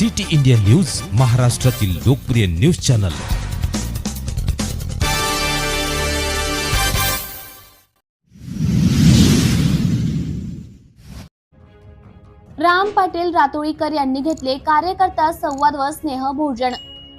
City India news महाराष्ट्रातील लोकप्रिय news channel. Ram Patil Ratolikar यांनी घेतले कार्यकर्ता संवाद व स्नेह भोजन.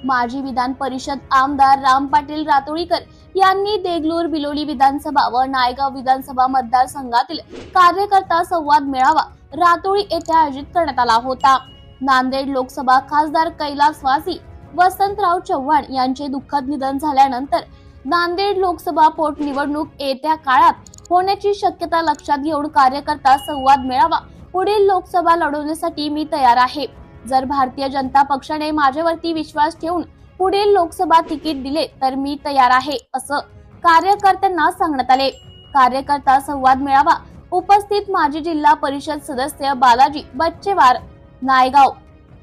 माजी विधान परिषद आमदार राम पाटील रातोळीकर यांनी देगलूर बिलोली विधानसभा व नायगाव विधानसभा मतदारसंघातील कार्यकर्ता संवाद मेळावा रातोळी येथे आयोजित करण्यात आला होता. नांदेड लोकसभा खासदार कैलासवासी वसंतराव चव्हाण यांचे दुःखद निधन झाल्यानंतर नांदेड लोकसभा पोटनिवडणूक येत्या काळात होण्याची शक्यता लक्षात घेऊन कार्यकर्ता संवाद मिळावा पुढील लोकसभा लढवण्यासाठी मी तयार आहे. जर भारतीय जनता पक्षाने माझ्यावरती विश्वास ठेवून पुढील लोकसभा तिकीट दिले तर मी तयार आहे असं कार्यकर्त्यांना सांगण्यात आले. कार्यकर्ता संवाद मिळावा उपस्थित माजी जिल्हा परिषद सदस्य बालाजी बच्चेवार नायगाव.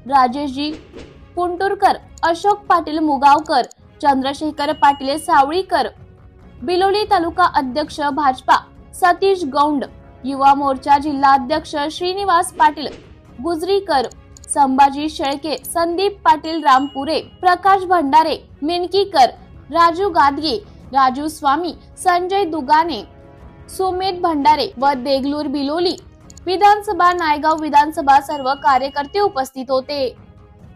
राजेशजी कुंटुरकर अशोक पाटील मुगावकर चंद्रशेखर पाटील सावळीकर. बिलोली तालुका अध्यक्ष भाजपा सतीश गौंड युवा मोर्चा जिल्हा अध्यक्ष श्रीनिवास पाटील गुजरीकर संभाजी शेळके संदीप पाटील रामपुरे प्रकाश भंडारे मिनकीकर राजू गादगे राजू स्वामी संजय दुगाने सुमित भंडारे व देगलूर बिलोली विधानसभा नायगाव विधानसभा सर्व कार्यकर्ते उपस्थित होते.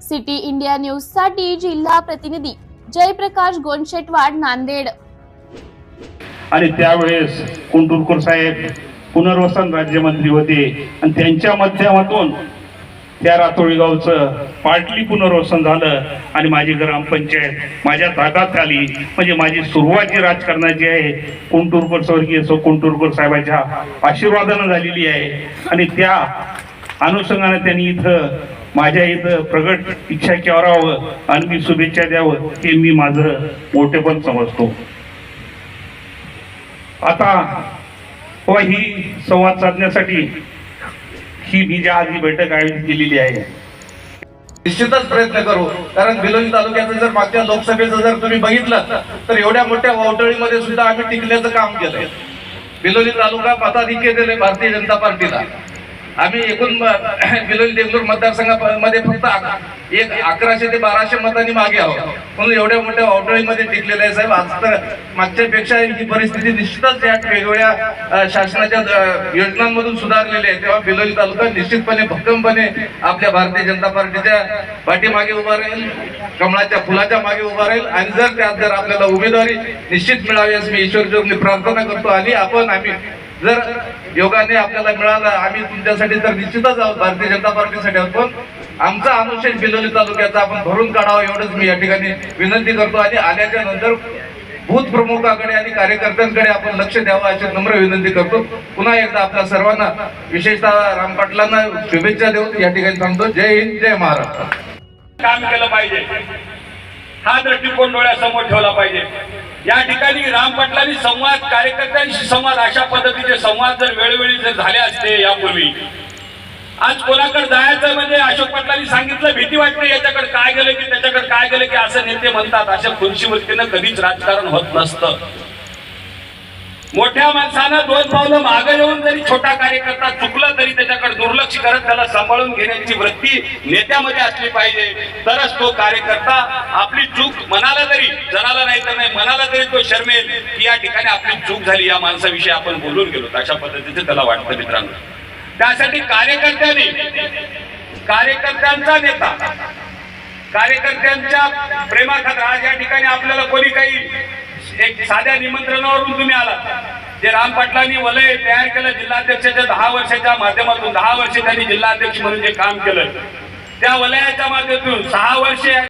सिटी इंडिया न्यूजसाठी जिल्हा प्रतिनिधी जयप्रकाश गोंडशेटवाड नांदेड. आणि त्यावेळेस कुंटुरकर साहेब पुनर्वसन राज्यमंत्री होते. आणि त्यांच्या माध्यमातून त्या रातोळीगावचं पाटली पुनर्वसन झालं आणि माझी ग्रामपंचायत माझ्या ताब्यात आली. म्हणजे माझी सुरुवात जी राजकारणाची आहे कुंटूरकर स्वर्गीय सो कुंटूरकर साहेबांच्या आशीर्वादानं झालेली आहे. आणि त्या अनुषंगानं त्यांनी इथं माझ्या इथं प्रगट इच्छा करावं आणि मी शुभेच्छा द्यावं हे मी माझं मोठेपण समजतो. आता व ही संवाद साधण्यासाठी ही मी ज्या आधी बैठक आयोजित केलेली आहे. निश्चितच प्रयत्न करू. कारण बिलोली तालुक्याचं जर मागच्या लोकसभेचं जर तुम्ही बघितलं तर एवढ्या मोठ्या वावटळीमध्ये सुद्धा आम्ही टिकल्याचं काम केलंय. बिलोली तालुका पताधिक्य दिले भारतीय जनता पार्टीला. आम्ही एकूण म- बिलोली देगलूर मतदारसंघामध्ये फक्त एक अकराशे ते बाराशे मतांनी मागे आहोत. म्हणून एवढ्या मोठ्या वावटळीमध्ये टिकलेले आहे साहेब. आज तर मागच्या पेक्षा ही परिस्थिती निश्चितच या वेगवेगळ्या शासनाच्या योजनांमधून सुधारलेली आहे. तेव्हा बिलोली तालुका निश्चितपणे भक्कमपणे आपल्या भारतीय जनता पार्टीच्या पाठीमागे उभा राहील कमळाच्या फुलाच्या मागे उभा राहील. आणि जर त्यात जर आपल्याला उमेदवारी निश्चित मिळावी असं मी ईश्वर प्रार्थना करतो. आणि आपण आम्ही जर योगाने आपल्याला मिळाला आम्ही तुमच्यासाठी तर निश्चितच आहोत भारतीय जनता पार्टीसाठी आहोत. पण आमचा अनुशेष बिलोली तालुक्याचा आपण भरून काढावा एवढंच मी या ठिकाणी विनंती करतो. आणि आल्याच्यानंतर बूथ प्रमुखाकडे आणि कार्यकर्त्यांकडे आपण लक्ष द्यावं अशी नम्र विनंती करतो. पुन्हा एकदा आपल्या सर्वांना विशेषतः राम पाटलांना शुभेच्छा देऊन या ठिकाणी थांबतो. जय हिंद जय महाराष्ट्र. काम केलं पाहिजे. हा दृष्टिकोन डोळ्यासमोर ठेवला पाहिजे. या ठिकाणी रामपटलांनी संवाद कार्यकर्त्यांशी संवाद अशा पद्धतीचे संवाद जर वेळोवेळी जर झाले असते यापूर्वी. आज कोणाकडे जायचं म्हणजे अशोक पटलांनी सांगितलं भीती वाटते याच्याकडे काय गेलं की त्याच्याकडे काय गेलं की असं नेते म्हणतात अशा खुर्शीवृत्तीनं कधीच राजकारण होत नसतं. मोठ्या माणसानं दोन पावलं मागे येऊन जरी छोटा कार्यकर्ता चुकला तरी त्याच्याकडे दुर्लक्ष करत त्याला सांभाळून घेण्याची वृत्ती नेत्यामध्ये असली पाहिजे. तरच तो कार्यकर्ता आपली चूक मनाला तरी जनाला नाही तर नाही मनाला तरी तो शर्मेल की या ठिकाणी आपली चूक झाली. या माणसाविषयी आपण बोलून गेलो. अशा पद्धतीचे त्याला वाटतं मित्रांनो. त्यासाठी कार्यकर्त्यांनी कार्यकर्त्यांचा नेता कार्यकर्त्यांच्या प्रेमाखात आज या ठिकाणी आपल्याला कोणी काही एक साध्या निमंत्रणावरून तुम्ही आलात. जे राम पाटलांनी वलय तयार केलं जिल्हाध्यक्षाच्या दहा वर्षाच्या माध्यमातून दहा वर्ष त्यांनी जिल्हाध्यक्ष म्हणून जे काम केलं त्या वलयाच्या माध्यमातून सहा वर्षे